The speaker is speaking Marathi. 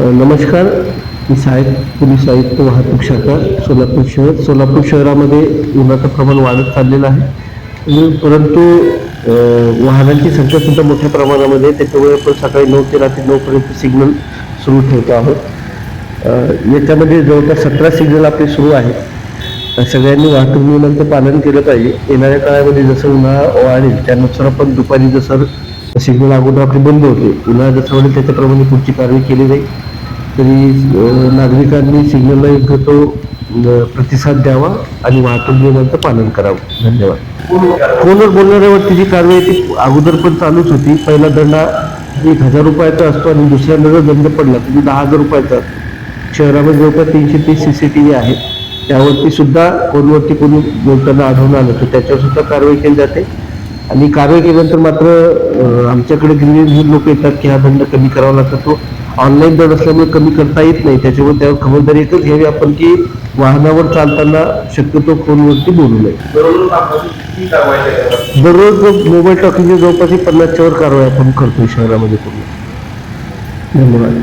नमस्कार. मी साहेब पोलीस आयुक्त वाहतूक शाखा सोलापूर शहर. सोलापूर शहरामध्ये उन्हाचं प्रमाण वाढत चाललेलं आहे. परंतु वाहनांची संख्या सुद्धा मोठ्या प्रमाणामध्ये त्याच्यामुळे आपण सकाळी नऊ ते रात्री नऊपर्यंत सिग्नल सुरू ठेवतो आहोत. याच्यामध्ये जवळपास सतरा सिग्नल आपले सुरू आहेत. सगळ्यांनी वाहतूक नियमांचं पालन केलं पाहिजे. येणाऱ्या काळामध्ये जसं उन्हाळा वाढेल त्यानुसार आपण दुपारी जसं सिग्नल अगोदर आपले बंद होते. पुन्हा जसं त्याच्याप्रमाणे पुढची कारवाई केली जाईल. तरी नागरिकांनी सिग्नलला योग्य तो प्रतिसाद द्यावा आणि वाहतूक नियमांचं पालन करावं. धन्यवाद. फोनवर बोलणाऱ्यावरती जी कारवाई ती अगोदर पण चालूच होती. पहिला दंडा एक हजार रुपयाचा असतो आणि दुसऱ्यांदा जर दंड पडला. तर दहा हजार रुपयाचा असतो. शहरामध्ये जवळपास तीनशे तीस सी सी टी व्ही आहेत. त्यावरती सुद्धा फोनवरती कोणी बोलताना आढळून आलं तर त्याच्यावर सुद्धा कारवाई केली जाते. आणि कारवाई केल्यानंतर मात्र आमच्याकडे ग्रीन लोक येतात की हा दंड कमी करावा लागतो. तो ऑनलाईन दंड असल्यामुळे कमी करता येत नाही. त्याच्यामुळे त्यावर खबरदारी एकच घ्यावी आपण की वाहनावर चालताना शक्यतो फोनवरती बोलू नये. दररोज मोबाईल टॉकिंगच्या जवळपास पन्नासच्या वर कारवाई आपण करतोय शहरामध्ये पूर्ण. धन्यवाद.